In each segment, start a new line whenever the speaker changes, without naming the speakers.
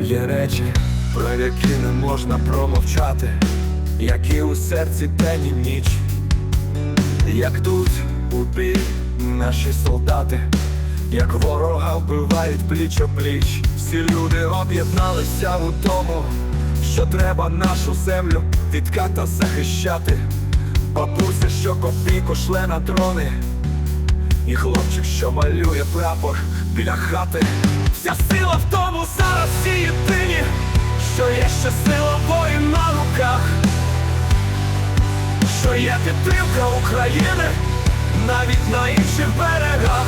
Є речі, про які не можна промовчати, які у серці день і ніч, як тут у бій наші солдати, як ворога вбивають пліч о пліч. Всі люди об'єдналися у тому, що треба нашу землю від ката захищати. Бабуся, що копійку шле на трони, і хлопчик, що малює прапор біля хати. Вся сила в тому зараз всі єдині, що є ще сила воїн на руках, що є підтримка України навіть на інших берегах.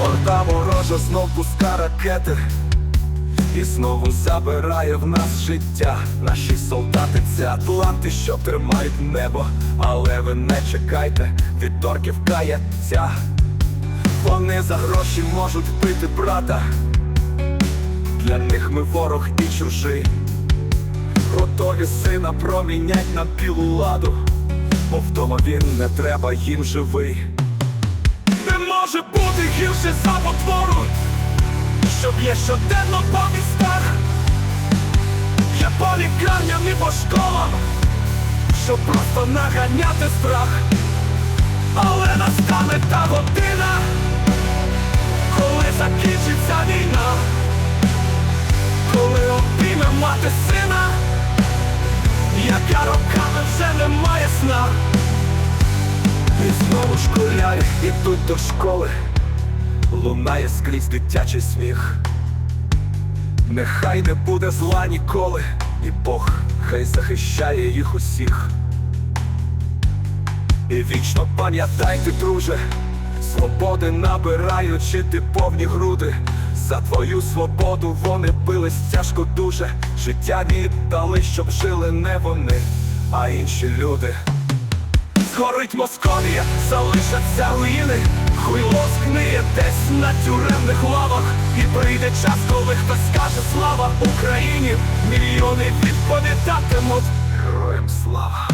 Орда ворожа знов пуска ракети і знову забирає в нас життя. Наші солдати це атланти, що тримають небо, але ви не чекайте, від торків каяття. Вони за гроші можуть вбити брата. Для них ми ворог і чужий. Готові сина промінять на білу ладу, бо вдома він не треба їм живий. Не може бути гірше за потвору, що б'є щоденно по містах. Я по лікарням і по школам, щоб просто наганяти страх. Але настане та година, коли закінчиться війна, коли обійме мати сина, яка роками вже не має сна. І знову школяри ідуть до школи, лунає скрізь дитячий сміх. Нехай не буде зла ніколи, і Бог хай захищає їх усіх. І вічно пам'ятайте, друже, свободи набираючи ти повні груди. За твою свободу вони бились тяжко дуже. Життя віддали, щоб жили не вони, а інші люди. Згорить Московія, залишаться руїни, хуйло згниє десь на тюремних лавах. І прийде час, коли хтось скаже слава Україні. Мільйони відповідатимуть героям слава.